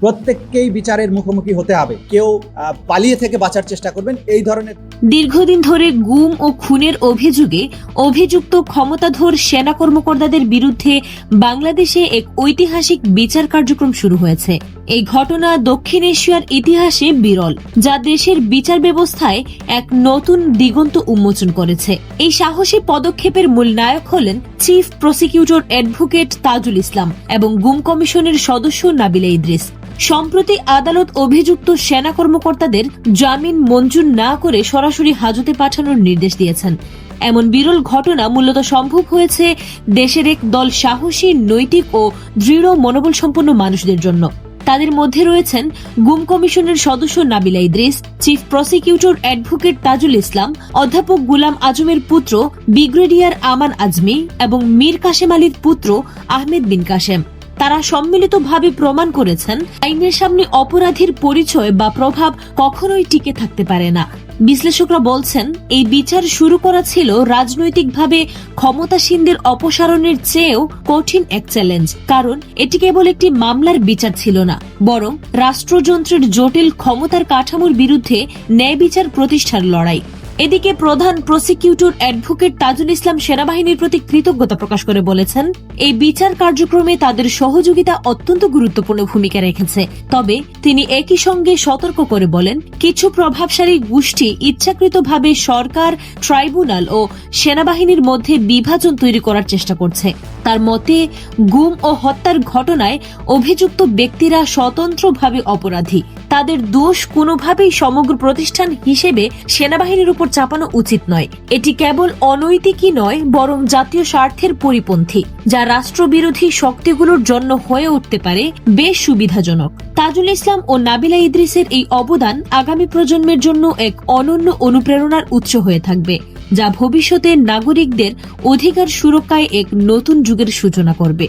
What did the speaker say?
প্রত্যেককেই বিচারের মুখোমুখি হতে হবে। কেউ পালিয়ে থেকে বাঁচার চেষ্টা করবেন। এই ধরনের দীর্ঘদিন ধরে গুম ও খুনের অভিযোগে অভিযুক্ত ক্ষমতাধর সেনা কর্মকর্তাদের বিরুদ্ধে বাংলাদেশে এক ঐতিহাসিক বিচার কার্যক্রম শুরু হয়েছে। এই ঘটনা দক্ষিণ এশিয়ার ইতিহাসে বিরল, যা দেশের বিচার ব্যবস্থায় এক নতুন দিগন্ত উন্মোচন করেছে। এই সাহসী পদক্ষেপের মূল নায়ক হলেন chief prosecutor advocate Tajul Islam এবং গুম কমিশনের সদস্য নাবিলা ইদ্রিস। সম্প্রতি আদালত অভিযুক্ত সেনা কর্মকর্তাদের জামিন মঞ্জুর না করে সরাসরি হাজতে পাঠানোর নির্দেশ দিয়েছেন। এমন বিরল ঘটনা মূলত সম্ভব হয়েছে দেশের এক দল সাহসী, নৈতিক ও দৃঢ় মনোবল সম্পন্ন মানুষদের জন্য। তাদের মধ্যে রয়েছেন গুম কমিশনের সদস্য Nabila Idris, chief prosecutor advocate Tajul Islam, অধ্যাপক গুলাম আজমের পুত্র ব্রিগেডিয়ার আমান আজমি এবং মীর কাশেম আলীর পুত্র আহমেদ বিন কাশেম। তারা সম্মিলিতভাবে প্রমাণ করেছেন আইনের সামনে অপরাধীর পরিচয় বা প্রভাব কখনোই টিকে থাকতে পারে না। বিশ্লেষকরা বলছেন, এই বিচার শুরু করা ছিল রাজনৈতিকভাবে ক্ষমতাসীনদের অপসারণের চেয়েও কঠিন এক চ্যালেঞ্জ, কারণ এটি কেবল একটি মামলার বিচার ছিল না, বরং রাষ্ট্রযন্ত্রের জটিল ক্ষমতার কাঠামোর বিরুদ্ধে ন্যায় বিচার প্রতিষ্ঠার লড়াই। এদিকে প্রধান প্রসিকিউটর অ্যাডভোকেট তাজুল ইসলাম সেনাবাহিনীর প্রতি কৃতজ্ঞতা প্রকাশ করে বলেছেন, এই বিচার কার্যক্রমে তাদের সহযোগিতা অত্যন্ত গুরুত্বপূর্ণ ভূমিকা রেখেছে। তবে তিনি একই সঙ্গে সতর্ক করে বলেন, কিছু প্রভাবশালী গোষ্ঠী ইচ্ছাকৃতভাবে সরকার, ট্রাইব্যুনাল ও সেনাবাহিনীর মধ্যে বিভাজন তৈরি করার চেষ্টা করছে। তার মতে, গুম ও হত্যার ঘটনায় অভিযুক্ত ব্যক্তিরা স্বতন্ত্রভাবে অপরাধী। তাদের দোষ কোনোভাবেই সমগ্র প্রতিষ্ঠান হিসেবে সেনাবাহিনীর উপর চাপানো উচিত নয়। এটি কেবল অনৈতিকই নয়, বরং জাতীয় স্বার্থের পরিপন্থী, যা রাষ্ট্রবিরোধী শক্তিগুলোর জন্য হয়ে উঠতে পারে, বেশ সুবিধাজনক। তাজুল ইসলাম ও নাবিলা ইদ্রিসের এই অবদান আগামী প্রজন্মের জন্য এক অনন্য অনুপ্রেরণার উৎস হয়ে থাকবে, যা ভবিষ্যতে নাগরিকদের অধিকার সুরক্ষায় এক নতুন যুগের সূচনা করবে।